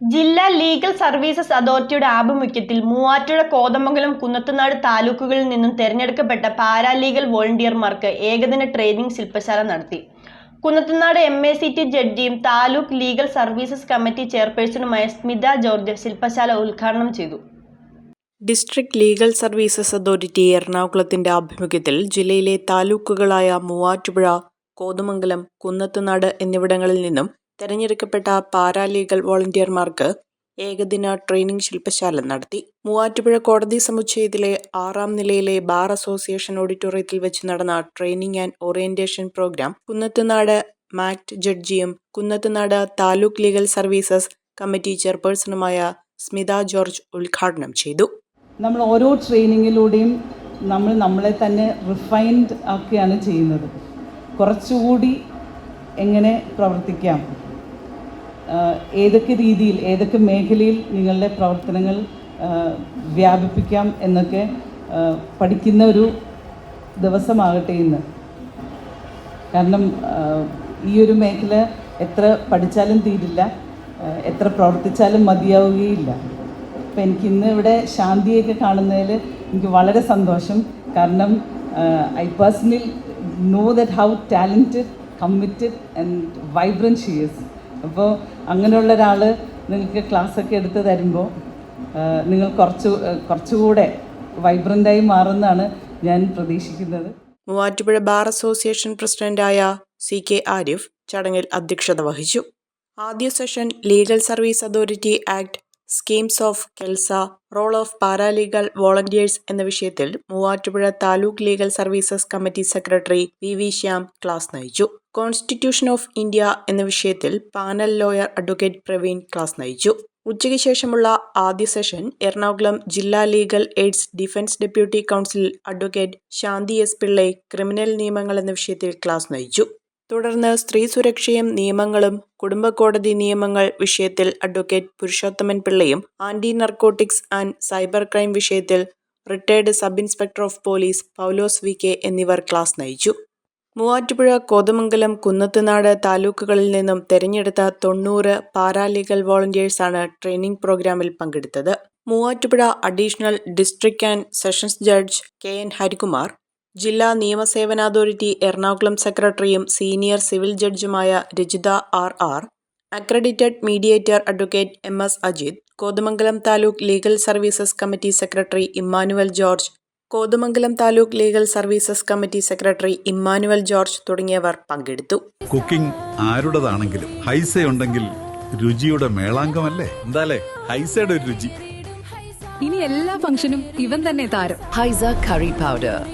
ജില്ലാ legal services അതോറിറ്റിയുടെ ആഭിമുഖ്യത്തിൽ മൂവാറ്റുഴ കോതമംഗലം കുന്നത്തുനാട് താലൂക്കുകളിൽ നിന്നും തെരഞ്ഞെടുക്കപ്പെട്ട പാരാലീഗൽ വോളണ്ടിയർമാർക്ക് ഏകദിന ട്രെയിനിംഗ് ശില്പശാല നടത്തി. Kunnathunad M A C T ജഡ്ജിയും taluk legal services committee ചെയർപേഴ്സണുമായ സ്മിത ജോർജ് ശില്പശാല ഉദ്ഘാടനം ചെയ്തു. ഡിസ്ട്രിക്ട് ലീഗൽ സർവീസസ് അതോറിറ്റി എറണാകുളത്തിന്റെ ആഭിമുഖ്യത്തിൽ ജില്ലയിലെ താലൂക്കുകളായ മൂവാറ്റുപുഴ കോതമംഗലം കുന്നത്തുനാട് എന്നിവിടങ്ങളിൽ നിന്നും തെരഞ്ഞെടുക്കപ്പെട്ട പാരാലീഗൽ വോളണ്ടിയർമാർക്ക് ഏകദിന ട്രെയിനിംഗ് ശില്പശാല നടത്തി. മൂവാറ്റുപുഴ കോടതി സമുച്ചയത്തിലെ ആറാം നിലയിലെ ബാർ അസോസിയേഷൻ ഓഡിറ്റോറിയത്തിൽ വെച്ച് നടന്ന training and orientation programme Kunnathunad MACT ജഡ്ജിയും Kunnathunad taluk legal services committee ചെയർപേഴ്സണുമായ Smitha George ഉദ്ഘാടനം ചെയ്തു. നമ്മൾ ഓരോ ട്രെയിനിങ്ങിലൂടെയും നമ്മൾ നമ്മളെ തന്നെ റിഫൈൻഡ് ആക്കുകയാണ് ചെയ്യുന്നത്. കുറച്ചുകൂടി എങ്ങനെ പ്രവർത്തിക്കാം? ഏതൊക്കെ രീതിയിൽ ഏതൊക്കെ മേഖലയിൽ നിങ്ങളുടെ പ്രവർത്തനങ്ങൾ വ്യാപിപ്പിക്കാം എന്നൊക്കെ പഠിക്കുന്ന ഒരു ദിവസമാകട്ടെ ഇന്ന്. കാരണം ഈ ഒരു മേഖല എത്ര പഠിച്ചാലും തീരില്ല എത്ര പ്രവർത്തിച്ചാലും മതിയാവുകയില്ല. അപ്പം എനിക്ക് ഇന്ന് ഇവിടെ ശാന്തിയൊക്കെ കാണുന്നതിൽ എനിക്ക് വളരെ സന്തോഷം. കാരണം I personally know that how talented committed and vibrant she's അപ്പോൾ അങ്ങനെയുള്ള ഒരാൾ നിങ്ങൾക്ക് ക്ലാസ്സൊക്കെ എടുത്ത് തരുമ്പോൾ നിങ്ങൾ കുറച്ച് കുറച്ചുകൂടെ വൈബ്രന്റായി മാറുമെന്നാണ് ഞാൻ പ്രതീക്ഷിക്കുന്നത്. മൂവാറ്റുപുഴ ബാർ അസോസിയേഷൻ പ്രസിഡന്റായ സി കെ ആരിഫ് ചടങ്ങിൽ അധ്യക്ഷത വഹിച്ചു. ആദ്യ session legal service authority act schemes of KELSA role of paralegal volunteers എന്ന വിഷയത്തിൽ Muvattupuzha taluk legal services committee secretary V V Shyam class നയിച്ചു. കോൺസ്റ്റിറ്റ്യൂഷൻ ഓഫ് ഇന്ത്യ എന്ന വിഷയത്തിൽ panel lawyer advocate Praveen class നയിച്ചു. ഉച്ചയ്ക്ക് ശേഷമുള്ള ആദ്യ സെഷൻ എറണാകുളം ജില്ലാ legal aids defence deputy counsel advocate Shanthi S Pillai criminal നിയമങ്ങൾ എന്ന വിഷയത്തിൽ ക്ലാസ് നയിച്ചു. തുടർന്ന് സ്ത്രീ സുരക്ഷയും നിയമങ്ങളും കുടുംബ കോടതി നിയമങ്ങൾ വിഷയത്തിൽ advocate Purushothaman പിള്ളയും anti narcotics and cyber crime വിഷയത്തിൽ retired sub inspector of police Paulose V K എന്നിവർ ക്ലാസ് നയിച്ചു. മൂവാറ്റുപുഴ കോതമംഗലം കുന്നത്തുനാട് താലൂക്കുകളിൽ നിന്നും തെരഞ്ഞെടുത്ത തൊണ്ണൂറ് പാരാലീഗൽ വോളണ്ടിയേഴ്സാണ് ട്രെയിനിംഗ് പ്രോഗ്രാമിൽ പങ്കെടുത്തത്. Muvattupuzha additional district and sessions judge K N Harikumar ജില്ലാ നിയമസേവന അതോറിറ്റി എറണാകുളം സെക്രട്ടറിയും senior civil ജഡ്ജുമായ Rajitha R R accredited mediator advocate M S Ajith Kothamangalam taluk legal services committee secretary Immanuel George Kothamangalam taluk legal services committee secretary Immanuel George തുടങ്ങിയവർ പങ്കെടുത്തു. Cooking ആരുടേതാണെങ്കിലും Haiza ഉണ്ടെങ്കിൽ രുചിയുടെ മേളാങ്കമല്ലേ എന്താലേ? ഹൈസയുടെ ഒരു രുചി. ഇനി എല്ലാ ഫംഗ്ഷനും ഇവൻ തന്നെ താരം. ഹൈസ കറി powder.